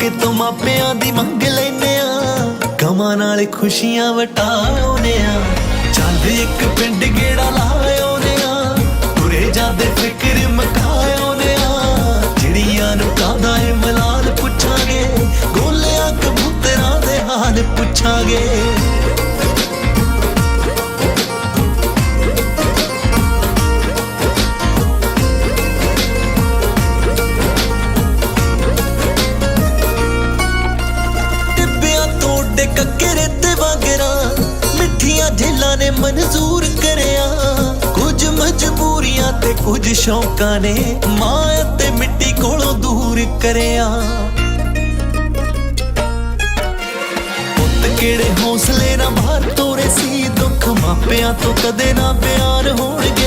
ਕਿਤੋਂ ਮਾਪਿਆਂ ਦੀ ਮੰਗ ਲੈਨੇ ਆ। ਕਮਾਂ ਨਾਲ ਖੁਸ਼ੀਆਂ ਵਟਾਉਨੇ ਆ। ਚੱਲ ਇੱਕ ਪਿੰਡ ਗੇੜਾ ਲਾਇਓਨੇ ਆ। ਤੁਰੇ ਜਾਂਦੇ ਫਿਕਰ ਮਕਾਇਓਨੇ ਆ। ਚਿੜੀਆਂ ਨੂੰ ਕਾਦਾ ਏ ਮਲਾਲ ਪੁੱਛਾਂਗੇ, ਗੋਲਿਆਂ ਕਬੂਤਰਾਂ ਦੇ ਹਾਲ ਪੁੱਛਾਂਗੇ। ਤੋਂ ਡਿੱਗ ਕੱਕਰੇ ਤੇ ਵਾਂਗਰਾ ਮਿੱਠੀਆਂ ਝੇਲਾਂ ਨੇ ਮਨਜ਼ੂਰ ਕਰਿਆ। ਕੁਝ ਮਜਬੂਰੀਆਂ ਤੇ ਕੁਝ ਸ਼ੌਕਾਂ ਨੇ ਮਾਂ ਤੇ ਮਿੱਟੀ ਕੋਲੋਂ ਦੂਰ ਕਰਿਆ। ਪੁੱਤ ਕਿਹੜੇ ਹੌਸਲੇ ਨਾਲ ਬਾਹਰ ਤੋਰੇ ਸੀ, ਦੁੱਖ ਮਾਪਿਆਂ ਤੋਂ ਕਦੇ ਨਾ ਪਿਆਰ ਹੋਣਗੇ।